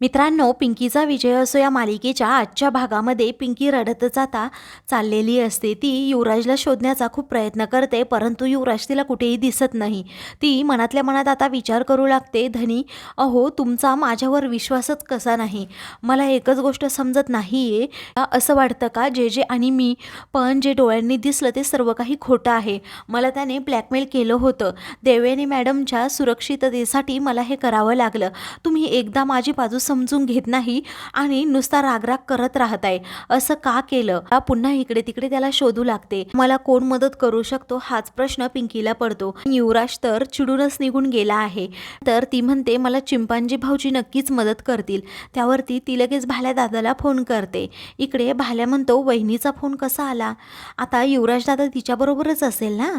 मित्रांनो पिंकीचा विजय असो या मालिकेच्या आजच्या भागामध्ये पिंकी रडत जाता चाललेली असते. ती युवराजला शोधण्याचा खूप प्रयत्न करते परंतु युवराज तिला कुठेही दिसत नाही. ती मनातल्या मनात आता विचार करू लागते धनी अहो तुमचा माझ्यावर विश्वासच कसा नाही? मला एकच गोष्ट समजत नाही आहे असं वाटतं का? जे जे आणि मी पण जे डोळ्यांनी दिसलं ते सर्व काही खोटं आहे. मला त्याने ब्लॅकमेल केलं होतं. देवेने मॅडमच्या सुरक्षिततेसाठी मला हे करावं लागलं. तुम्ही एकदा माझी बाजू समजून घेत नाही आणि नुसता रागराग करत राहत आहे. असं का केलं? हा पुन्हा इकडे तिकडे त्याला शोधू लागते. मला कोण मदत करू शकतो? हाच प्रश्न पिंकीला पडतो. युवराज तर चिडूनच निघून गेला आहे. तर ती म्हणते मला चिंपांजी भाऊजी नक्कीच मदत करतील. त्यावरती ती लगेच भाल्या दादाला फोन करते. इकडे भाल्या म्हणतो वहिनीचा फोन कसा आला? आता युवराज दादा तिच्याबरोबरच असेल ना?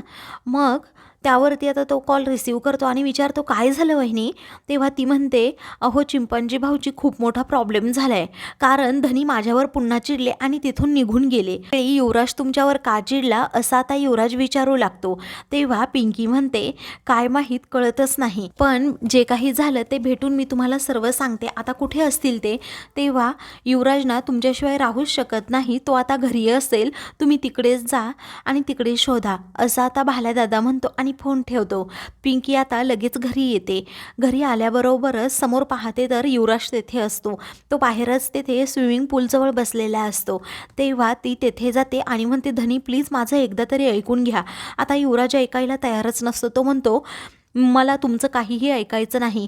मग त्यावरती आता तो कॉल रिसीव करतो आणि विचारतो काय झालं वहिनी? तेव्हा ती म्हणते अहो चिंपांजी भाऊची खूप मोठा प्रॉब्लेम झाला आहे कारण धनी माझ्यावर पुन्हा चिडले आणि तिथून निघून गेले. युवराज तुमच्यावर का चिडला? असा आता युवराज विचारू लागतो. तेव्हा पिंकी म्हणते काय माहीत कळतच नाही. पण जे काही झालं ते भेटून मी तुम्हाला सर्व सांगते. आता कुठे असतील ते? तेव्हा युवराजना तुमच्याशिवाय राहूच शकत नाही. तो आता घरी असेल. तुम्ही तिकडेच जा आणि तिकडे शोधा. असं आता भाल्या दादा म्हणतो आणि फोन ठेवतो. पिंकी आता लगेच घरी येते. घरी आल्याबरोबरच समोर पाहते तर युवराज तेथे असतो. तो बाहेरच तेथे स्विमिंग पूलजवळ बसलेला असतो. तेव्हा ती तेथे जाते आणि म्हणते धनी प्लीज माझं एकदा तरी ऐकून घ्या. आता युवराज ऐकायला तयारच नसतो. तो म्हणतो मला तुमचं काहीही ऐकायचं नाही.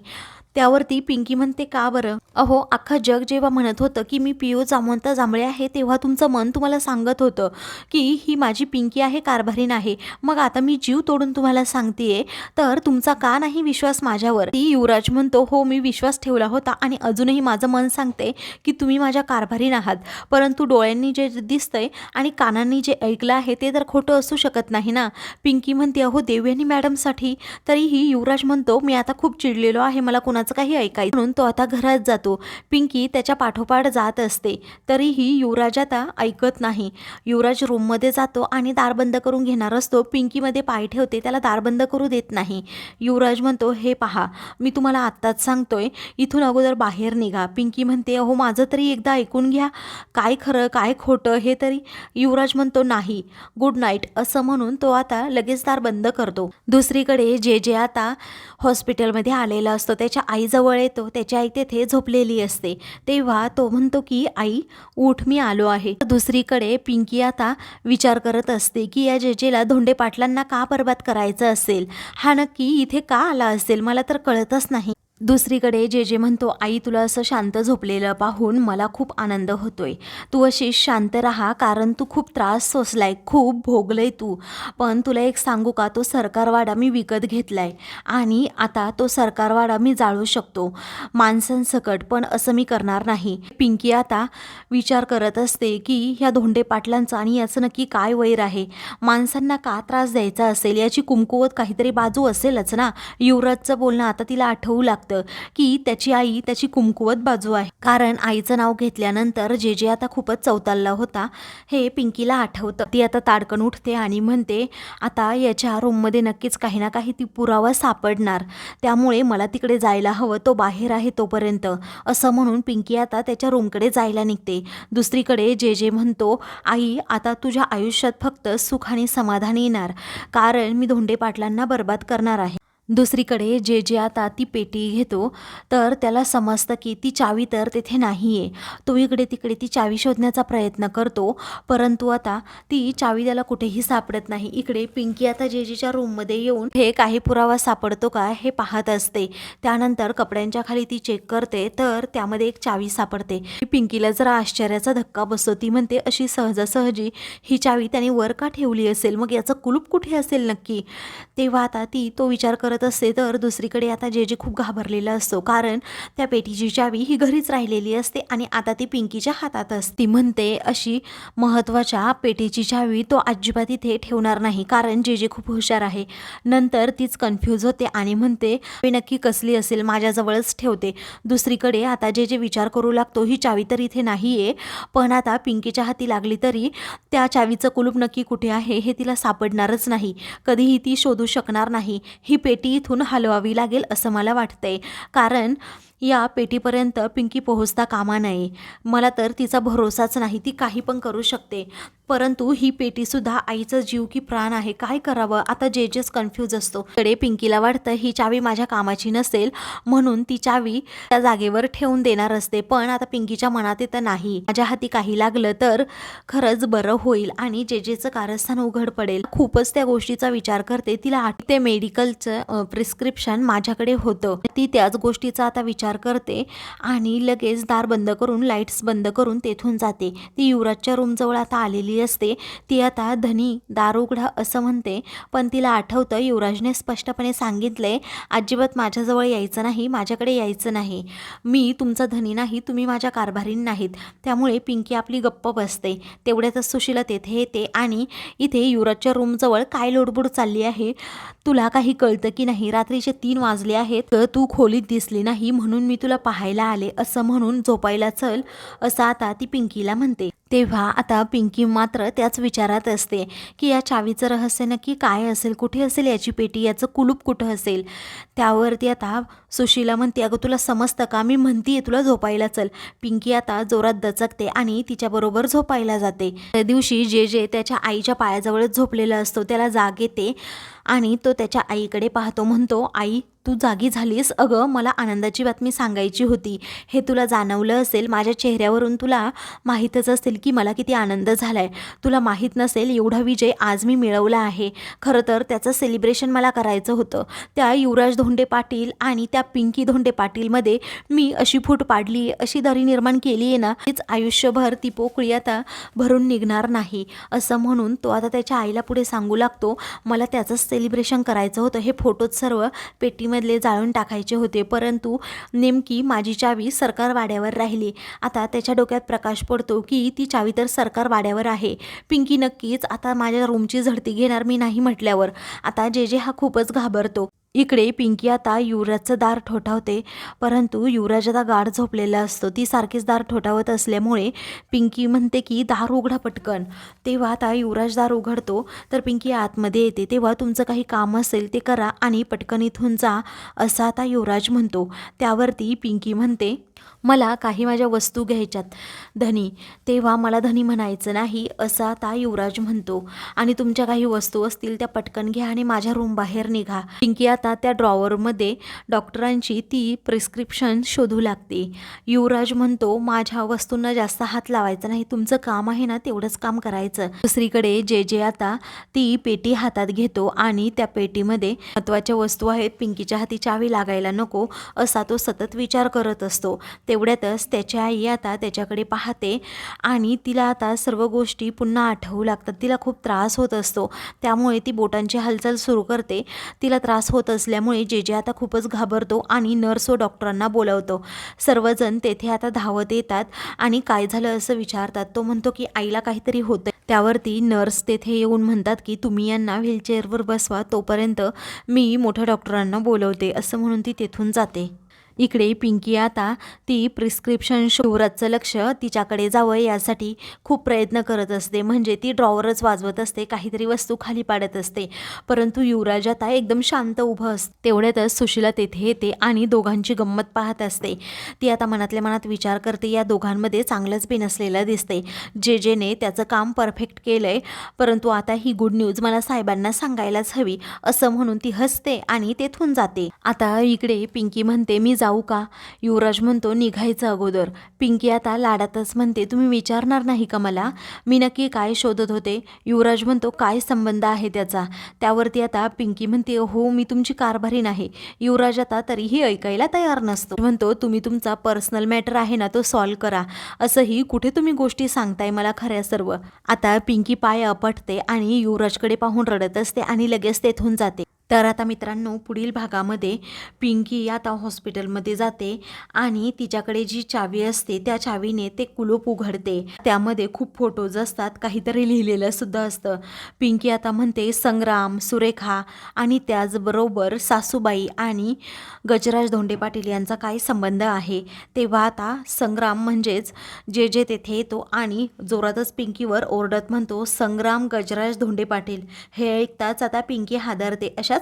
त्यावरती पिंकी म्हणते का बरं? अहो अख्खा जग जेव्हा म्हणत होतं की मी पिओ जामवंत जांभळे आहे तेव्हा तुमचं मन तुम्हाला सांगत होतं की ही माझी पिंकी आहे कारभारी आहे. मग आता मी जीव तोडून तुम्हाला सांगतेय तर तुमचा का नाही विश्वास माझ्यावर? ती युवराज म्हणतो हो मी विश्वास ठेवला होता आणि अजूनही माझं मन सांगते की तुम्ही माझ्या कारभारीन आहात. परंतु डोळ्यांनी जे दिसतंय आणि कानांनी जे ऐकलं आहे ते तर खोटं असू शकत नाही ना? पिंकी म्हणते अहो देवयानी मॅडमसाठी? तरीही युवराज म्हणतो मी आता खूप चिडलेलो आहे मला कोणाचं काही ऐकायचं म्हणून तो आता घरात जातो. पिंकी त्याच्या पाठोपाठ जात असते. तरीही युवराज आता ऐकत नाही. युवराज रूममध्ये जातो आणि दार बंद करून घेणार असतो. पिंकीमध्ये पाय ठेवते. त्याला दार बंद करू देत नाही. युवराज म्हणतो हे पहा मी तुम्हाला आत्ताच सांगतोय. इथून अगोदर बाहेर निघा. पिंकी म्हणते अहो माझं तरी एकदा ऐकून घ्या. काय खरं काय खोटं हे तरी. युवराज म्हणतो नाही. Good night. असं म्हणून तो आता लगेच दार बंद करतो. दुसरीकडे जे जे आता हॉस्पिटलमध्ये आलेला असतो त्याच्या आईजवळ येतो त्याची आई तेथे झोपलेली असते. तेव्हा तो म्हणतो की आई उठ मी आलो आहे. दुसरीकडे पिंकी आता विचार करत असते की या जेजेला धोंडे पाटलांना का बरबाद करायचं असेल? हा नक्की इथे का आला असेल? मला तर कळतच नाही. दुसरीकडे जे जे म्हणतो आई तुला असं शांत झोपलेलं पाहून मला खूप आनंद होतोय. तू अशी शांत राहा कारण तू खूप त्रास सोसलाय खूप भोगलंय तू. पण तुला एक सांगू का तो सरकारवाडा मी विकत घेतलाय आणि आता तो सरकारवाडा मी जाळू शकतो. माणसांसकट पण असं मी करणार नाही. पिंकी आता विचार करत असते की ह्या धोंडे पाटलांचं आणि याचं नक्की काय वैर आहे? माणसांना का त्रास द्यायचा असेल? याची कुमकुवत काहीतरी बाजू असेलच ना. युवराजचं बोलणं आता तिला आठवू लागतं की त्याची आई त्याची कुमकुवत बाजू आहे. कारण आईचं नाव घेतल्यानंतर जे जे आता खूपच चौतालला होता हे पिंकीला आठवतं. ती आता ताडकन उठते आणि म्हणते आता याच्या रूममध्ये नक्कीच काही ना काही ती पुरावा सापडणार. त्यामुळे मला तिकडे जायला हवं. तो बाहेर आहे तोपर्यंत. असं म्हणून पिंकी आता त्याच्या रूमकडे जायला निघते. दुसरीकडे जे जे म्हणतो आई आता तुझ्या आयुष्यात फक्त सुख आणि समाधान येणार. कारण मी धोंडे पाटलांना बर्बाद करणार आहे. दुसरीकडे जे जे आता ती पेटी घेतो तर त्याला समजतं की ती चावी तर तेथे नाही आहे तो इकडे तिकडे ती चावी शोधण्याचा प्रयत्न करतो परंतु आता ती चावी त्याला कुठेही सापडत नाही. इकडे पिंकी आता जे जेच्या रूममध्ये येऊन हे काही पुरावा सापडतो का हे पाहत असते. त्यानंतर कपड्यांच्या खाली ती चेक करते तर त्यामध्ये एक चावी सापडते. पिंकीला जरा आश्चर्याचा धक्का बसतो. ती म्हणते अशी सहजासहजी ही चावी त्याने वर का ठेवली असेल? मग याचं कुलूप कुठे असेल नक्की? तेव्हा आता ती तो विचार करत असते तर दुसरीकडे आता जे जे खूप घाबरलेला असतो. कारण त्या पेटीची चावी ही घरीच राहिलेली असते आणि आता ती पिंकीच्या हातात असते. म्हणते अशी महत्त्वाच्या पेटीची चावी तो अजिबात इथे ठेवणार नाही. कारण जे जे खूप हुशार आहे. नंतर तीच कन्फ्यूज होते आणि म्हणते मी नक्की कसली असेल? माझ्याजवळच ठेवते. दुसरीकडे आता जे जे विचार करू लागतो ही चावी तर इथे नाही आहे पण आता पिंकीच्या हाती लागली तरी त्या चावीचं कुलूप नक्की कुठे आहे? हे तिला सापडणारच नाही. कधीही ती शोधू शकणार नाही. ही पेटी इथून हलवावी लागेल असं मला वाटतंय. कारण या पेटीपर्यंत पिंकी पोहोचता कामा नये. मला तर तिचा भरोसाच नाही ती काही पण करू शकते. परंतु ही पेटीसुद्धा आईचा जीव की प्राण आहे काय करावं? आता जे जेच कन्फ्यूज असतो. कडे पिंकीला वाटतं ही चावी माझ्या कामाची नसेल म्हणून ती चावी त्या जागेवर ठेवून देणार असते. पण आता पिंकीच्या मनात येतं नाही. माझ्या हाती काही लागलं तर खरंच बरं होईल आणि जे जेचं कारस्थान उघड पडेल. खूपच त्या गोष्टीचा विचार करते. तिला ते मेडिकलचं प्रिस्क्रिप्शन माझ्याकडे होतं. ती त्याच गोष्टीचा आता विचार करते आणि लगेच दार बंद करून लाईट्स बंद करून तेथून जाते. ती युवराजच्या रूमजवळ आता आलेली असते. ती आता धनी दार उघडा असं म्हणते. पण तिला आठवतं युवराजने स्पष्टपणे सांगितले अजिबात माझ्याजवळ यायचं नाही माझ्याकडे यायचं नाही. मी तुमचा धनी नाही तुम्ही माझ्या कारभारी नाहीत. त्यामुळे पिंकी आपली गप्प बसते. तेवढ्यातच सुशीला तेथे येते आणि इथे युवराजच्या रूमजवळ काय लोडबुड चालली आहे? तुला काही कळतं की नाही? रात्रीचे तीन वाजले आहेत. तर तू खोलीत दिसली नाही म्हणून म्हणून मी तुला पाहायला आले असं म्हणून झोपायला चल असं आता ती पिंकीला म्हणते. तेव्हा आता पिंकी मात्र त्याच विचारात असते की या चावीचं रहस्य नक्की काय असेल कुठे असेल याची पेटी याचं कुलूप कुठं असेल? त्यावरती आता सुशीला म्हणते अगं तुला समजतं का? मी म्हणतीये तुला झोपायला चल. पिंकी आता जोरात दचकते आणि तिच्याबरोबर झोपायला जाते. त्या दिवशी जे जे त्याच्या आईच्या पायाजवळच झोपलेला असतो त्याला जाग येते आणि तो त्याच्या आईकडे पाहतो म्हणतो आई तू जागी झालीस? अगं मला आनंदाची बातमी सांगायची होती. हे तुला जाणवलं असेल माझ्या चेहऱ्यावरून तुला माहीतच असेल की मला किती आनंद झाला आहे तुला माहीत नसेल एवढा विजय आज मी मिळवला आहे. खरं तर त्याचं सेलिब्रेशन मला करायचं होतं. त्या युवराज धोंडे पाटील आणि त्या पिंकी धोंडे पाटीलमध्ये मी अशी फूट पाडली अशी दरी निर्माण केली आहे ना तीच आयुष्यभर ती पोकळी आता भरून निघणार नाही. असं म्हणून तो आता त्याच्या आईला पुढे सांगू लागतो मला त्याचंच सेलिब्रेशन करायचं होतं. हे फोटोत सर्व पेटी मधले जाळून टाकायचे होते. परंतु नेमकी माझी चावी सरकार वाड्यावर राहिली. आता त्याच्या डोक्यात प्रकाश पडतो की ती चावी तर सरकार वाड्यावर आहे. पिंकी नक्कीच आता माझ्या रूमची झडती घेणार मी नाही म्हटल्यावर. आता जे जे हा खूपच घाबरतो. इकडे पिंकी आता युवराजचं दार ठोठावते परंतु युवराज आता गाढ झोपलेला असतो. ती सारखीच दार ठोठावत असल्यामुळे पिंकी म्हणते की दार उघडा पटकन. तेव्हा आता युवराज दार उघडतो तर पिंकी आतमध्ये येते. तेव्हा तुमचं काही काम असेल ते करा आणि पटकन इथून जा असं आता युवराज म्हणतो. त्यावरती पिंकी म्हणते मला काही माझ्या वस्तू घ्यायच्यात धनी. तेव्हा मला धनी म्हणायचं नाही असं आता युवराज म्हणतो. आणि तुमच्या काही वस्तू असतील त्या पटकन घ्या आणि माझ्या रूम बाहेर निघा. पिंकी आता आता त्या ड्रॉवरमध्ये डॉक्टरांची ती प्रिस्क्रिप्शन शोधू लागते. युवराज म्हणतो माझ्या वस्तूंना जास्त हात लावायचा नाही तुमचं काम आहे ना तेवढंच काम करायचं. दुसरीकडे जे जे आता ती पेटी हातात घेतो आणि त्या पेटीमध्ये महत्त्वाच्या वस्तू आहेत पिंकीच्या हाती चावी लागायला नको असा तो सतत विचार करत असतो. तेवढ्यातच त्याची आई आता त्याच्याकडे पाहते आणि तिला आता सर्व गोष्टी पुन्हा आठवू लागतात. तिला खूप त्रास होत असतो. त्यामुळे ती बोटांची हालचाल सुरू करते. तिला त्रास होत असल्यामुळे जे जे आता खूपच घाबरतो आणि नर्स व डॉक्टरांना बोलावतो. सर्वजण तेथे आता धावत येतात आणि काय झालं असं विचारतात. तो म्हणतो की आईला काहीतरी होतं त्यावरती नर्स तेथे येऊन म्हणतात की तुम्ही यांना व्हीलचेअरवर बसवा तोपर्यंत मी मोठ्या डॉक्टरांना बोलवते. असं म्हणून ती तेथून जाते. इकडे पिंकी आता ती प्रिस्क्रिप्शन शिवराजचं लक्ष तिच्याकडे जावं यासाठी खूप प्रयत्न करत असते. म्हणजे ती ड्रॉवरच वाजवत असते काहीतरी वस्तू खाली पाडत असते. परंतु युवराज आता एकदम शांत उभं असते तेवढ्यातच सुशीला तेथे येते आणि दोघांची गंमत पाहत असते. ती आता मनातल्या मनात विचार करते या दोघांमध्ये चांगलंच बिनसलेलं दिसते. जे जेने त्याचं काम परफेक्ट केलंय परंतु आता ही गुड न्यूज मला साहेबांना सांगायलाच हवी असं म्हणून ती हसते आणि तेथून जाते. आता इकडे पिंकी म्हणते मी जाऊ का? युवराज म्हणतो निघायचं अगोदर. पिंकी आता लाडातच म्हणते तुम्ही विचारणार नाही का मला? मी नक्की काय शोधत होते? युवराज म्हणतो काय संबंध आहे त्याचा? त्यावरती आता पिंकी म्हणते हो मी तुमची कारभारी नाही. युवराज आता तरीही ऐकायला तयार नसतो. म्हणतो तुम्ही तुमचा पर्सनल मॅटर आहे ना तो सॉल्व करा. असंही कुठे तुम्ही गोष्टी सांगताय मला खऱ्या सर्व? आता पिंकी पाय अपटते आणि युवराजकडे पाहून रडत असते आणि लगेच तेथून जाते. तर आता मित्रांनो पुढील भागामध्ये पिंकी आता हॉस्पिटलमध्ये जाते आणि तिच्याकडे जी चावी असते त्या चावीने ते कुलूप उघडते. त्यामध्ये खूप फोटोज असतात काहीतरी लिहिलेलं सुद्धा असतं. पिंकी आता म्हणते संग्राम सुरेखा आणि त्याचबरोबर सासूबाई आणि गजराज धोंडे पाटील यांचा काय संबंध आहे? तेव्हा आता संग्राम म्हणजेच जे जे तेथे येतो आणि जोरातच पिंकीवर ओरडत म्हणतो संग्राम गजराज धोंडे पाटील हे ऐकताच आता पिंकी हादरते अशाच